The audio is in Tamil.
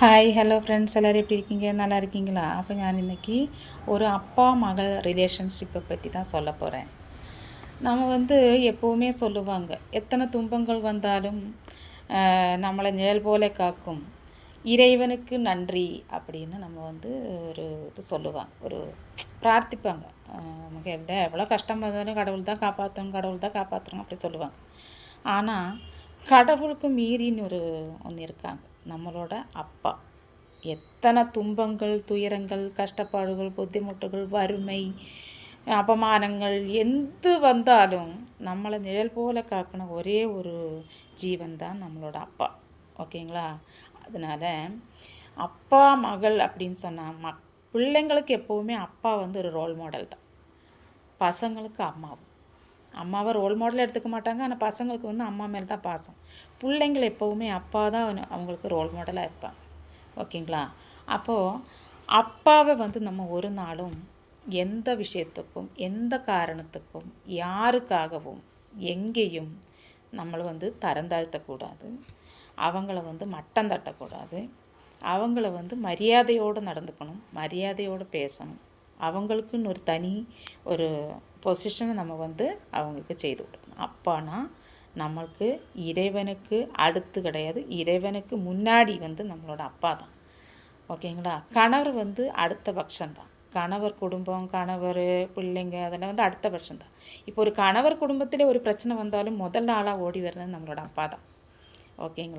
ஹாய் ஹலோ ஃப்ரெண்ட்ஸ் எல்லோரும் எப்படி இருக்கீங்க? நல்லா இருக்கீங்களா? அப்போ நான் இன்றைக்கி ஒரு அப்பா மகள் ரிலேஷன்ஷிப்பை பற்றி தான் சொல்ல போகிறேன் நம்ம வந்து எப்போவுமே சொல்லுவாங்க எத்தனை துன்பங்கள் வந்தாலும் நம்மளை நிழல் போல காக்கும். இறைவனுக்கு நன்றி அப்படின்னு நம்ம வந்து ஒரு இது சொல்லுவாங்க ஒரு பிரார்த்திப்பாங்க. நமக்கு எல்லாம் எவ்வளோ கஷ்டம் வந்தாலும் கடவுள் தான் காப்பாற்றணும் கடவுள் தான் காப்பாற்றணும் அப்படி சொல்லுவாங்க. ஆனால் கடவுளுக்கு மீறின்னு ஒரு ஒன்று இருக்காங்க. நம்மளோட அப்பா. எத்தனை துன்பங்கள் துயரங்கள் கஷ்டப்பாடுகள் புத்திமுட்டுகள் வறுமை அபமானங்கள் எந்த வந்தாலும் நம்மளை நிழல் போல காக்கின ஒரே ஒரு ஜீவன் தான் நம்மளோட அப்பா. ஓகேங்களா? அதனால் அப்பா மகள் அப்படின்னு சொன்னால் ம பிள்ளைங்களுக்கு எப்போவுமே அப்பா வந்து ஒரு ரோல் மாடல் தான். பசங்களுக்கு அம்மாவும். அம்மாவை ரோல் மாடல் எடுத்துக்க மாட்டாங்க. ஆனால் பசங்களுக்கு வந்து அம்மா மேலே தான் பாசம். பிள்ளைங்கள் எப்போவுமே அப்பா தான் அவங்களுக்கு ரோல் மாடலாக இருப்பாங்க. ஓகேங்களா? அப்போது அப்பாவை வந்து நம்ம ஒரு நாளும் எந்த விஷயத்துக்கும் எந்த காரணத்துக்கும் யாருக்காகவும் எங்கேயும் நம்மளை வந்து தரந்தாழ்த்தக்கூடாது அவங்கள வந்து மட்டம் தட்டக்கூடாது. அவங்கள வந்து மரியாதையோடு நடந்துக்கணும் மரியாதையோடு பேசணும். அவங்களுக்குன்னு ஒரு தனி ஒரு பொசிஷனை நம்ம வந்து அவங்களுக்கு செய்து கொடுக்கணும். அப்போனா நம்மளுக்கு இறைவனுக்கு அடுத்து கிடையாது இறைவனுக்கு முன்னாடி வந்து நம்மளோட அப்பா தான். ஓகேங்களா? கணவர் வந்து அடுத்த பட்சம்தான் கணவர் குடும்பம் கணவர் பிள்ளைங்க அதெல்லாம் வந்து அடுத்த பட்சம்தான் இப்போ ஒரு கணவர் குடும்பத்திலே ஒரு பிரச்சனை வந்தாலும் முதல் ஆளாக ஓடி வர்றது நம்மளோட அப்பா தான். ஓகேங்களா?